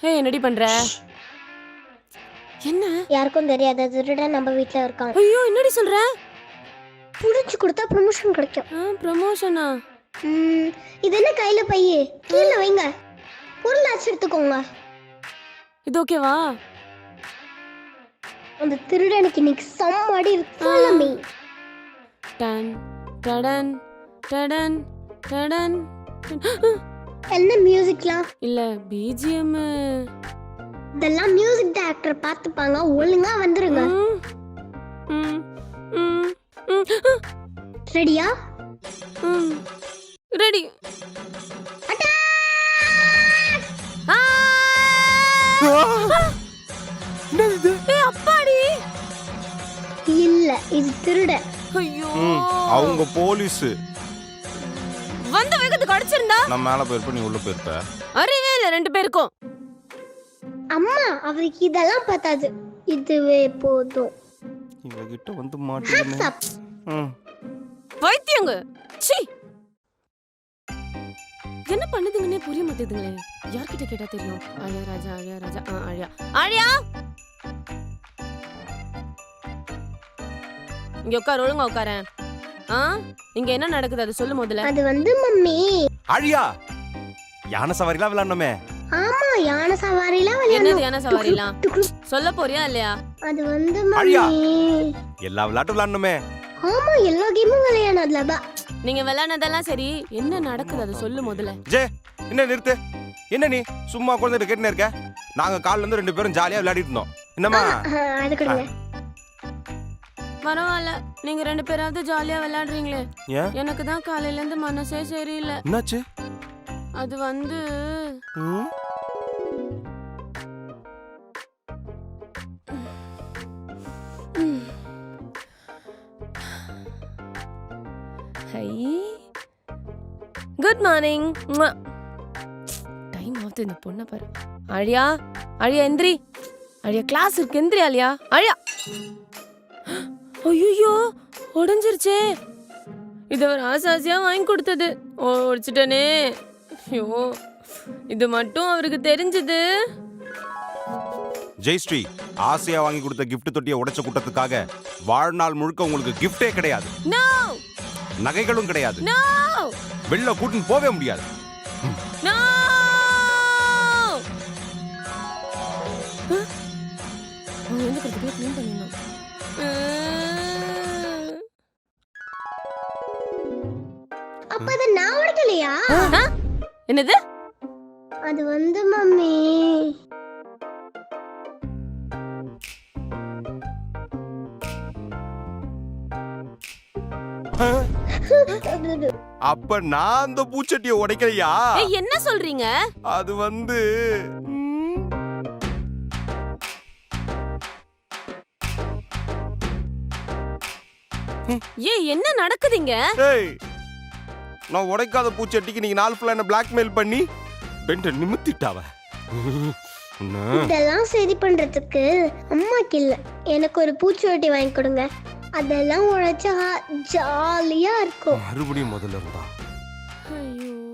ஹே என்னடி பண்ற? என்ன? யாருக்கும் தெரியாத. திருடன் நம்ம வீட்ல இருக்கான். ஐயோ என்னடி சொல்ற? புடிச்சு கொடுத்தா ப்ரொமோஷன் கிடைக்கும். ப்ரமோஷனா ம், இது என்ன கையில பையே கீழே வைங்க. பொருளாச்சு எடுத்துக்கோங்க. இது ஓகேவா? அந்த திருடனுக்கு இன்னைக்கு செம்மடி மீ டன் டடன் டடன் டடன் என்ன மியூசிக்லாம் இல்ல பிஜிஎம் இதெல்லாம் மியூசிக் டைரக்டர் பார்த்துப்பாங்க. ஒழுங்கா வந்துருங்க. ரெடியா ரெடி அப்பாடி! இல்ல இது திருட. ஐயோ. அவங்க போலீஸ். வந்த வேகத்துக்கு அடிச்சிருந்தா? நான் மேல போயிருப்ப நீ உள்ள போயிருப்ப. அறிவே இல்ல ரெண்டு பேருக்கும். அம்மா அவருக்கு இதெல்லாம் பத்தாது. இதுவே போதும். இவகிட்ட வந்து up. ம். வைத்தியங்க சி என்ன பண்ணுதுங்கன்னே புரிய மாட்டேதுங்களே. யார்கிட்ட கேட்டா தெரியும்? அழியா ராஜா அழியா ராஜா ஆ அழியா. அழியா! இங்க உட்கார் ஒழுங்கா உட்காரேன் ஆ? இங்க என்ன நடக்குது? அது சொல்லு முதல்ல. அது வந்து மம்மி. அழியா யானை சவாரிலாம் விளையாடணுமே? ஆமா யானை சவாரிலாம் என்னது விளையாடணும். யானை சவாரிலாம் சொல்ல போறியா இல்லையா? அது வந்து அழியா. மம்மி எல்லா விளையாட்டும் விளையாடணுமே? ஆமா எல்லா கேமும் விளையாடணும் பா. நீங்க விளையாடுனதெல்லாம் சரி என்ன நடக்குது? அது சொல்லு முதல்ல. ஜே என்ன நிறுத்து? என்ன நீ சும்மா குழந்தைகிட்ட கேட்டுனே இருக்க? நாங்க கால்ல இருந்து ரெண்டு பேரும் ஜாலியா விளையாடிட்டு இருந்தோம். என்னம்மா? அது கொடுங்க. பரவாயில்ல. நீங்க ரெண்டு பேராவது ஜாலியா விளையாடுறீங்களே. ஏன்? எனக்கு தான் காலையில இருந்து மனசே சரியில்லை. என்னாச்சு? அது வந்து ம்? ஹை. குட் மார்னிங் டைம் ஆகுது இந்த பொண்ணை பாரு. அழியா அழியா எந்திரி. அழியா கிளாஸ் இருக்கு. எந்திரி அழியா அழியா ஐயோ உடஞ்சிருச்சே. இது ஒரு ஆசாசியா வாங்கி கொடுத்தது. உடைச்சிட்டனே. ஐயோ இது மட்டும் அவருக்கு தெரிஞ்சது. ஜெயஸ்ரீ ஆசையா வாங்கி கொடுத்த gift தொட்டியை உடைச்ச கூட்டத்துக்காக வாழ்நாள் முழுக்க உங்களுக்கு கிஃப்டே கிடையாது. நகைகளும் கிடையாது. வெளில கூட்டின்னு போவே முடியாது. பண்ணிடணும். அப்ப அதை நான் உடைக்கலையா? என்னது? அது வந்து மம்மி. அப்ப நான் அந்த பூச்சட்டியை உடைக்கலையா? ஏய், என்ன சொல்றீங்க? அது வந்து ஏய் என்ன நடக்குதுங்க ஏய் நான் உடைக்காத பூச்சட்டிக்கு நீங்க நாள் ஃபுல்லா என்ன பிளாக்மெயில் பண்ணி பெண்ட நிமித்திட்டாவ. என்ன? இதெல்லாம் சரி பண்றதுக்கு அம்மாக்கு இல்ல. எனக்கு ஒரு பூச்சொட்டி வாங்கி கொடுங்க. அதெல்லாம் உழைச்சா ஜாலியா இருக்கும். மறுபடியும் முதல்ல இருந்தா. ஐயோ.